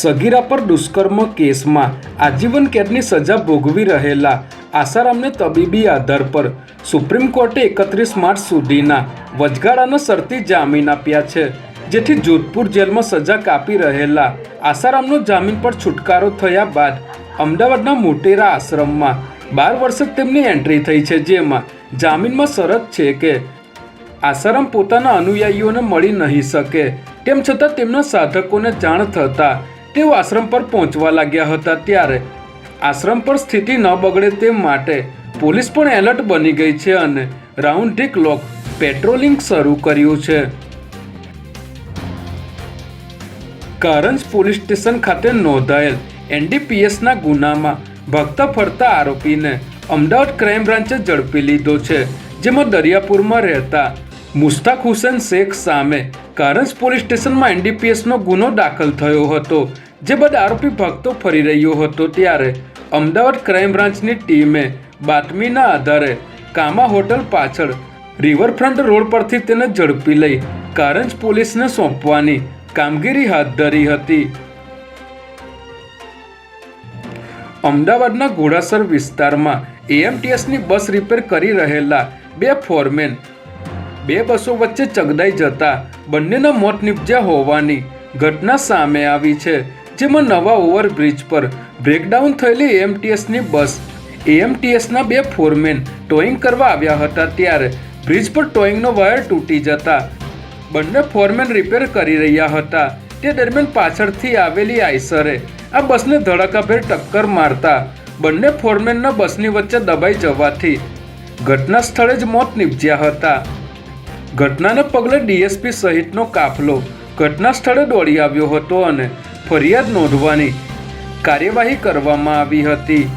સગીરા પર દુષ્કર્મ કેસમાં આજીવન કેદની સજા ભોગવી રહેલા આસારામને તબીબી આધાર પર સુપ્રીમ કોર્ટે એકત્રીસ માર્ચ સુધીના વચગાળાના શરતી જામીન આપ્યા છે, જેથી જોધપુર જેલમાં સજા કાપી રહેલા આસારામનો જામીન પર છુટકારો થયા બાદ અમદાવાદના મોટેરા આશ્રમમાં બાર વર્ષે તેમની એન્ટ્રી થઈ છે, જેમાં જામીનમાં શરત છે કે આસારામ પોતાના અનુયાયીઓને મળી નહીં શકે. તેમ છતાં તેમના સાધકોને જાણ થતાં તેઓ આશ્રમ પર પહોંચવા લાગ્યા હતા ત્યારે આશ્રમ પર સ્થિતિ ન બગડે તે માટે પોલીસ પણ એલર્ટ બની ગઈ છે અને રાઉન્ડ ધી ક્લોક પેટ્રોલિંગ શરૂ કર્યું છે. કારંજ પોલીસ સ્ટેશન ખાતે નોંધાયેલ એનડીપીએસના ગુનામાં ભક્ત ફરતા આરોપીને અમદાવાદ ક્રાઇમ બ્રાન્ચે ઝડપી લીધો છે, જેમાં દરિયાપુરમાં રહેતા મુસ્તાક હુસેન શેખ સામે કારંજ પોલીસ સ્ટેશનમાં એનડીપીએસનો ગુનો દાખલ થયો હતો, જે બાદ આરોપી ભક્તો ફરી રહ્યો હતો ત્યારે અમદાવાદ ક્રાઇમ બ્રાન્ચની ટીમે બાતમીના આધારે કામા હોટલ પાછળ રિવરફ્રન્ટ રોડ પરથી તેને ઝડપી લઈ કારંજ પોલીસને સોંપવાની કામગીરી હાથ ધરી હતી. અમદાવાદના ઘોડાસર વિસ્તારમાં એએમટીએસની બસ રિપેર કરી રહેલા બે ફોરમેન બે બસો વચ્ચે ચગદાઈ જતા બંનેના મોત નીપજ્યા હોવાની ઘટના સામે આવી છે, જેમાં નવા ઓવરબ્રિજ પર બ્રેકડાઉન થયેલી એએમટીએસની બસ, એએમટીએસના બે ફોરમેન ટોઈંગ કરવા આવ્યા હતા ત્યારે બ્રિજ પર ટોઈંગનો વાયર તૂટી જતા બંને ફોરમેન રિપેર કરી રહ્યા હતા. તે દરમિયાન પાછળથી આવેલી આઈસરે આ બસને ધડાકાભેર ટક્કર મારતા બંને ફોરમેનના બસની વચ્ચે દબાઈ જવાથી ઘટના સ્થળે જ મોત નીપજ્યા હતા. ઘટનાને પગલે ડીએસપી સહિતનો કાફલો ઘટના સ્થળે દોડી આવ્યો હતો અને ફરિયાદ નોંધવાની કાર્યવાહી કરવામાં આવી હતી.